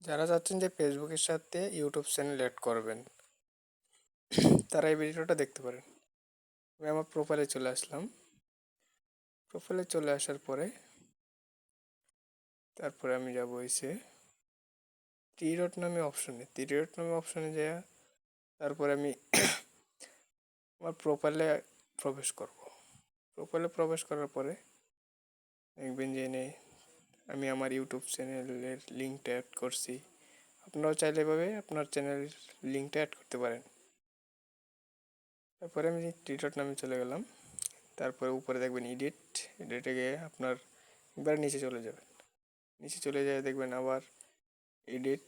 যারা চাচ্ছেন যে ফেসবুকের সাথে ইউটিউব চ্যানেল অ্যাড করবেন, তারা এই ভিডিওটা দেখতে পারেন। আমি আমার প্রোফাইলে চলে আসলাম। প্রোফাইলে চলে আসার পরে, তারপরে আমি যাব হয়েছে টি ডট নামে অপশনে টি ডট নামে অপশনে যাওয়া তারপরে আমি আমার প্রোফাইলে প্রবেশ করব। প্রোফাইলে প্রবেশ করার পরে দেখবেন যে এনে আমি আমার ইউটিউব চ্যানেলের লিঙ্কটা অ্যাড করছি। আপনারাও চাইলে এভাবে আপনার চ্যানেলের লিঙ্কটা অ্যাড করতে পারেন। তারপরে আমি টিটট নামে চলে গেলাম। তারপরে উপরে দেখবেন এডিট এডিটে গিয়ে আপনার এবার নিচে চলে যাবেন। নিচে চলে যায় দেখবেন আবার এডিট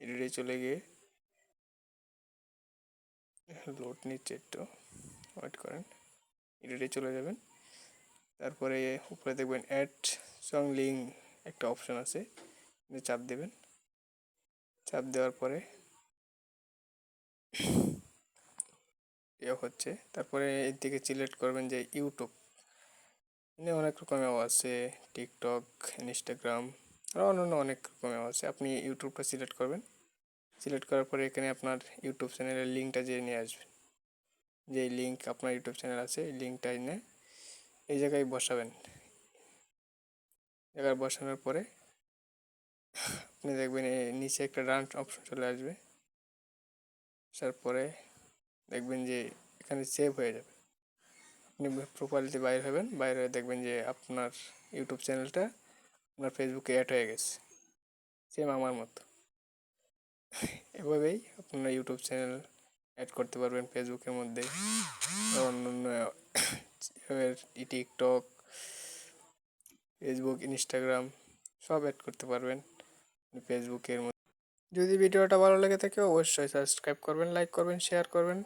এডিটে চলে গিয়ে লোড নিচ্ছে একটু। ওয়েট করেন। এডিটে চলে যাবেন। তারপরে উপরে দেখবেন অ্যাড সং লিঙ্ক একটা অপশন আছে। চাপ দেবেন। চাপ দেওয়ার পরে এ হচ্ছে, তারপরে এর দিকে সিলেক্ট করবেন যে ইউটিউব। এখানে অনেক রকমের আছে, টিকটক, ইনস্টাগ্রাম আরও অন্যান্য অনেক রকমের আছে। আপনি ইউটিউবটা সিলেক্ট করবেন। সিলেক্ট করার পরে এখানে আপনার ইউটিউব চ্যানেলের লিঙ্কটা যে নিয়ে আসবেন। যে লিঙ্ক আপনার ইউটিউব চ্যানেল আছে, এই লিঙ্কটা এনে এই জায়গায় বসাবেন। জায়গায় বসানোর পরে আপনি দেখবেন নিচে একটা রান অপশন চলে আসবে। আসার পরে দেখবেন যে এখানে সেভ হয়ে যাবে। আপনি প্রোফাইলতে বাইর হবেন, বাইরে হয়ে দেখবেন যে আপনার ইউটিউব চ্যানেলটা আপনার ফেসবুকে অ্যাড হয়ে গেছে। সেম আমার মতো। এভাবেই আপনার ইউটিউব চ্যানেল অ্যাড করতে পারবেন ফেসবুকের মধ্যে। অন্যান্য টিকটক ফেসবুক ইনস্টাগ্রাম সব অ্যাড করতে পারবেন। ফেসবুকের মধ্যে। যদি ভিডিওটা ভালো লেগে থাকে, অবশ্যই সাবস্ক্রাইব করবেন লাইক করবেন শেয়ার করবেন।